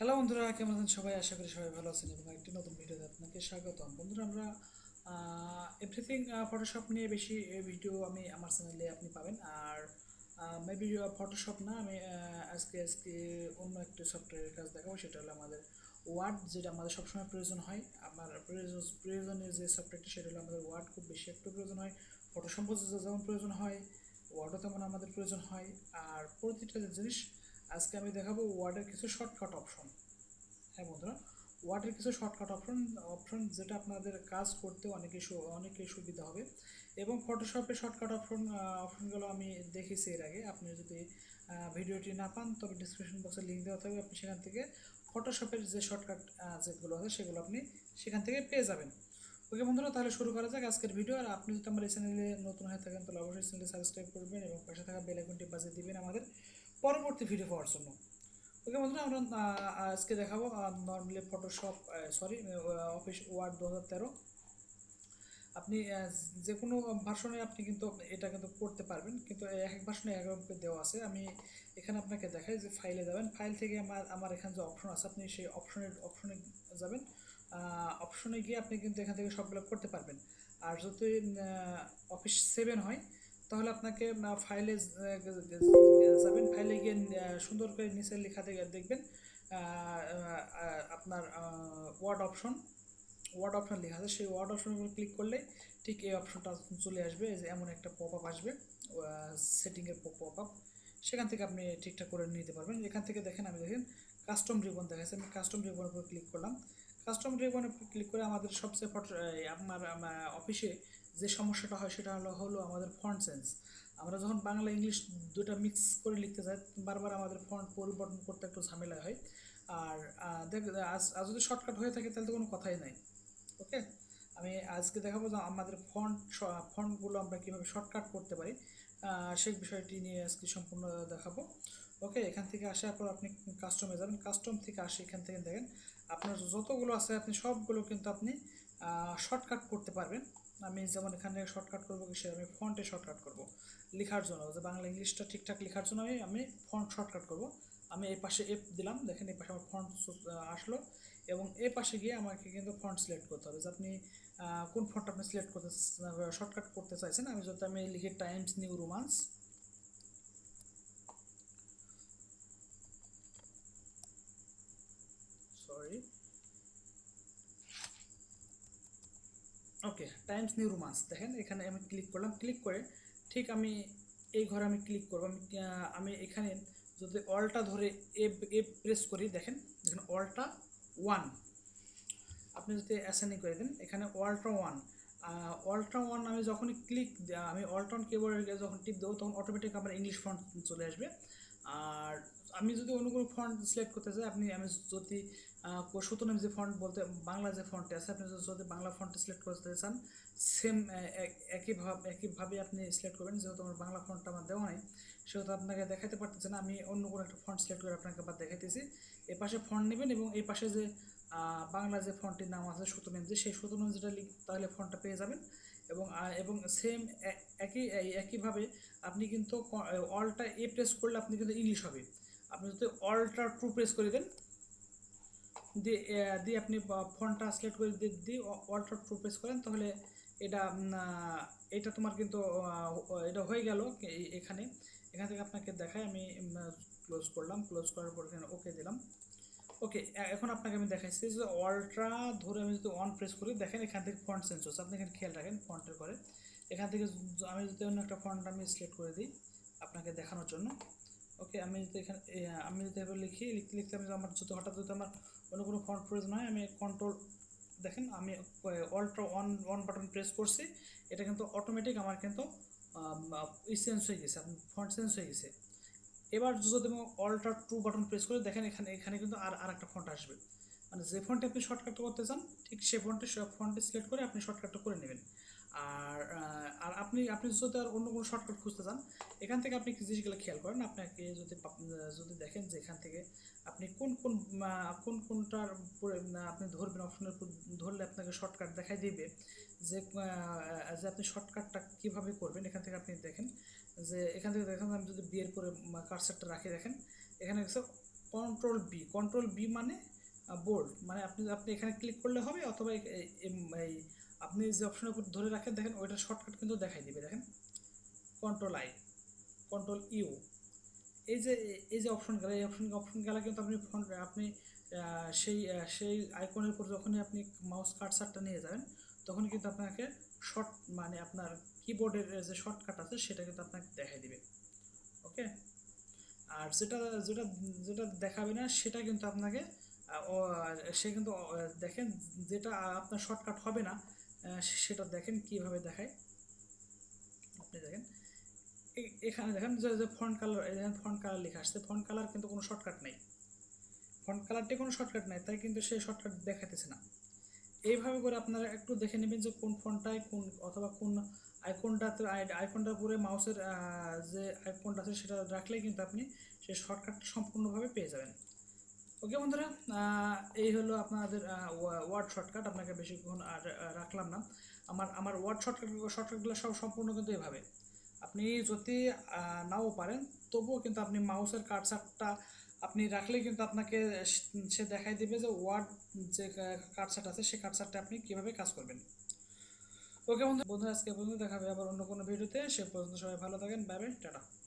Hello বন্ধুরা, কেমন আছেন সবাই? আশা করি সবাই ভালো আছেন এবং একটি নতুন ভিডিওতে আপনাকে স্বাগতম। বন্ধুরা, আমরা এভরিথিং ফটোশপ নিয়ে বেশি ভিডিও আমি আমার চ্যানেলে আপনি পাবেন। আর মেবি ফটোশপ না, আমি আজকে আজকে অন্য একটি সফটওয়্যারের কাজ দেখাবো, সেটা হলো আমাদের ওয়ার্ড যেটা আমাদের সবসময় প্রয়োজন হয়। আমার প্রয়োজন, প্রয়োজনীয় যে সফটওয়্যারটি সেটা হলো আমাদের ওয়ার্ড খুব বেশি একটু প্রয়োজন হয়। ফটোশপ যেমন প্রয়োজন হয় ওয়ার্ডও তেমন আমাদের প্রয়োজন হয়। আর প্রতিটা জিনিস আজকে আমি দেখাবো ওয়ার্ডের কিছু শর্টকাট অপশন হ্যাঁ বন্ধুরা, ওয়ার্ডের কিছু শর্টকাট অপশন অপশন যেটা আপনাদের কাজ করতে অনেকেই সু- অনেকেই সুবিধা হবে। এবং ফটোশপের শর্টকাট অপশন অপশনগুলো আমি দেখেছি এর আগে। আপনি যদি ভিডিওটি না পান, তবে ডিসক্রিপশন বক্সে লিঙ্ক দেওয়া থাকবে। আপনি সেখান থেকে ফটোশপের যে শর্টকাট যেগুলো আছে, সেগুলো আপনি সেখান থেকে পেয়ে যাবেন। ওকে বন্ধুরা, তাহলে শুরু করা যাক আজকের ভিডিও আর আপনি যদি আমার এই চ্যানেলে নতুন হয়ে থাকেন, তাহলে অবশ্যই চ্যানেলটি সাবস্ক্রাইব করবেন এবং পাশে থাকা বেল আইকনটি বাজিয়ে দিবেন আমাদের। পরবর্তী ভিডিও পাওয়ার জন্য। ওকে বন্ধুরা, আমরা আজকে দেখাবো normally Photoshop sorry office Word দু হাজার তেরো। আপনি যে কোনো ভার্সনে আপনি কিন্তু এটা কিন্তু করতে পারবেন, কিন্তু এক এক ভার্সনে এক দেওয়া আছে। আমি এখানে আপনাকে দেখাই যে ফাইলে যাবেন। ফাইল থেকে আমার আমার এখানে যে অপশন আছে, আপনি সেই অপশনের অপশনে যাবেন। অপশনে গিয়ে আপনি কিন্তু এখান থেকে সবগুলো করতে পারবেন। আর যদি অফিস সেভেন হয় তাহলে আপনাকে ফাইলে যাবেন। ফাইলে গিয়ে সুন্দর করে নিচের লেখা থেকে দেখবেন আপনার ওয়ার্ড অপশন ওয়ার্ড অপশন লেখা আছে। সেই ওয়ার্ড অপশন ক্লিক করলে ঠিক এই অপশনটা চলে আসবে। যে এমন একটা পপ আপ আসবে সেটিংয়ের পপ আপ সেখান থেকে আপনি ঠিকঠাক করে নিতে পারবেন। এখান থেকে দেখেন, আমি দেখেন কাস্টম রিবন দেখাচ্ছে আমি কাস্টম রিবনের উপর ক্লিক করলাম। কাস্টম উপর ক্লিক করে আমাদের সবচেয়ে ফটো আপনার অফিসে যে সমস্যাটা হয় সেটা হলো হলো আমাদের ফন্ট সেন্স আমরা যখন বাংলা, ইংলিশ দুটো মিক্স করে লিখতে যাই, বারবার আমাদের ফন্ট পরিবর্তন করতে একটু ঝামেলা হয়। আর দেখ, আজ যদি শর্টকাট হয়ে থাকে, তাহলে তো কোনো কথাই নাই। ওকে আমি আজকে দেখাবো যে আমাদের ফন্ট ফন্টগুলো আমরা কীভাবে শর্টকাট করতে পারি। সেই বিষয়টি নিয়ে আজকে সম্পূর্ণ দেখাবো। ওকে এখান থেকে আসার পর আপনি কাস্টমে যাবেন। কাস্টম থেকে আসে এখান থেকে দেখেন, আপনার যতগুলো আছে আপনি সবগুলো কিন্তু আপনি শর্টকাট করতে পারবেন। আমি যেমন এখানে শর্টকাট করব সে আমি ফন্টে শর্টকাট করব। লেখার জন্য, যে বাংলা ইংলিশটা ঠিকঠাক লেখার জন্য আমি আমি ফন্ট শর্টকাট করব। আমি এই পাশে এফ দিলাম, দেখেন এই পাশে আমার ফন্ট আসলো এবং এই পাশে গিয়ে আমাকে কিন্তু ফন্ট সিলেক্ট করতে হবে। যে আপনি কোন ফন্ট আপনি সিলেক্ট করতে শর্টকাট করতে চাইছেন, আমি যদি আমি লিখি Times New Romans sorry okay Times New Romans দেখেন, এখানে আমি ক্লিক করলাম ক্লিক করে ঠিক আমি এই ঘরে আমি ক্লিক করব। আমি আমি এখানে যদি অলটা ধরে এফ প্রেস করি, দেখেন দেখেন অলটা ওয়ান আপনি যদি অ্যাসাইনিং করে দেন, এখানে অলট্রা ওয়ান অলট্রা ওয়ান আমি যখনই ক্লিক আমি অলট্রন কিবোর্ডে যখন টিপ দেবো, তখন অটোমেটিক আমার ইংলিশ ফন্ট চলে আসবে। আর আমি যদি অন্য কোনো ফন্ট সিলেক্ট করতে চাই, আপনি আমি যদি সুতরাং যে ফন্ট বলতে, বাংলা যে ফন্টে আছে, আপনি যদি- বাংলা ফন্ট সিলেক্ট করতে চান সেম একইভাবে একইভাবে আপনি সিলেক্ট করবেন, যেহেতু আমার বাংলা ফন্টটা আমার দেওয়া নাই, সেহেতু আপনাকে দেখাতে পারতেছে না, আমি অন্য কোনো একটা ফন্ট সিলেক্ট করে আপনাকে আবার দেখাইতেছি। এ পাশে ফন্ট নেবেন এবং এই পাশে যে বাংলা যে ফন্টের নাম আছে, সুতরাং যে, সেই সুতরাং যেটা লিখ তাহলে ফন্টটা পেয়ে যাবেন। এবং এবং সেম একই একইভাবে আপনি কিন্তু অলটা এ প্রেস করলে আপনি কিন্তু ইংলিশ হবে। আপনি যদি অলটা টু প্রেস করে দেন, দিয়ে দিয়ে আপনি ফোনটা সিলেক্ট করে দিয়ে দিয়ে অলটা টু প্রেস করেন, তাহলে এটা এটা তোমার কিন্তু এটা হয়ে গেল এখানে। এখান থেকে আপনাকে দেখাই আমি ক্লোজ করলাম ক্লোজ করার পর এখানে ওকে দিলাম। ওকে এখন আপনাকে আমি দেখাইছি যে অলট্রা ধরে আমি যদি অন প্রেস করি, দেখেন এখান থেকে ফন্ট চেঞ্জ হচ্ছে আপনি এখানে খেয়াল রাখেন ফন্টের করে। এখান থেকে আমি যদি অন্য একটা ফন্ট আমি সিলেক্ট করে দিই, আপনাকে দেখানোর জন্য। ওকে আমি যদি এখানে আমি যদি এবার লিখি লিখতে লিখতে আমি আমার যদি হঠাৎ যদি আমার অন্য কোনো ফন্ট প্রয়োজন হয়, আমি কন্ট্রোল দেখেন আমি অলট্রা অন অন বাটন প্রেস করছি, এটা কিন্তু অটোমেটিক আমার কিন্তু চেঞ্জ হয়ে গেছে ফন্ট চেঞ্জ হয়ে গেছে। এবার যদি আমি অল্টার টু বাটন প্রেস করে, দেখেন এখানে এখানে কিন্তু আর আর একটা ফন্ট আসবে। মানে যে ফন্টে আপনি শর্টকাটটা করতে চান, ঠিক সেই ফন্টে ফন্টে সিলেক্ট করে আপনি শর্টকাটটা করে নেবেন। আর আর আপনি আপনি যদি আর অন্য কোনো শর্টকাট খুঁজতে চান, এখান থেকে আপনি জিনিসগুলো খেয়াল করেন, আপনাকে যদি যদি দেখেন যে এখান থেকে আপনি কোন কোন কোন, কোনটার উপরে আপনি ধরবেন অপশনের উপর ধরলে আপনাকে শর্টকাট দেখাই দিবে যে যে আপনি শর্টকাটটা কীভাবে করবেন। এখান থেকে আপনি দেখেন যে, এখান থেকে দেখেন আমি যদি বিয়ের পরে কারসারটা রাখি, দেখেন, এখানে কন্ট্রোল বি কন্ট্রোল বি মানে বোল্ড মানে আপনি আপনি এখানে ক্লিক করলে হবে অথবা এই- আপনি যে অপশনের উপর ধরে রাখেন, দেখেন ওইটা শর্টকাট কিন্তু দেখাই দিবে, দেখেন। কন্ট্রোল আই কন্ট্রোল ইউ এই যে এই যে অপশন গেলে, এই অপশন অপশন গেলে কিন্তু আপনি ফোন আপনি সেই সেই আইকনের উপর যখনই আপনি মাউস কার্সারটা নিয়ে যাবেন, তখন কিন্তু আপনাকে শর্ট মানে আপনার কিবোর্ডের যে শর্টকাট আছে, সেটা কিন্তু আপনাকে দেখাই দিবে। ওকে আর যেটা যেটা যেটা দেখাবে না, সেটা কিন্তু আপনাকে সে কিন্তু দেখেন যেটা আপনার শর্টকাট হবে না সেটা দেখেন কীভাবে দেখায়। আপনি দেখেন এখানে দেখেন যে যে কালার এখানে ফন্ট কালার লেখা আসছে। ফন্ট কালার কিন্তু কোনো শর্টকাট নেই। ফন্ট কালারটি কোনো শর্টকাট নেই, তাই কিন্তু সেই শর্টকাট দেখাতেছে না। এইভাবে করে আপনারা একটু দেখে নেবেন যে কোন ফোনটায় কোন, অথবা কোন আইকনটাতে আইকনটার উপরে মাউসের যে আইকনটা আছে সেটা রাখলেই কিন্তু আপনি সেই শর্টকাটটা সম্পূর্ণভাবে পেয়ে যাবেন। ওকে বন্ধুরা এই হলো আপনাদের ওয়ার্ড শর্টকাট আপনাকে বেশিক্ষণ আর রাখলাম না। আমার আমার ওয়ার্ড শর্টকাট শর্টকাটগুলো সব সম্পূর্ণ কিন্তু এভাবে। আপনি যদি নাও পারেন, তবুও কিন্তু আপনি মাউসের কার্সারটা আপনি রাখলে কিন্তু আপনাকে সে- দেখাই দেবে যে ওয়ার্ড যে কার্সার আছে সেই কার্সারটা আপনি কীভাবে কাজ করবেন। ওকে বন্ধু, বন্ধুরা, আজকে পর্যন্ত দেখাবে আবার অন্য কোনো ভিডিওতে। সে পর্যন্ত সবাই ভালো থাকেন। Bye bye tata.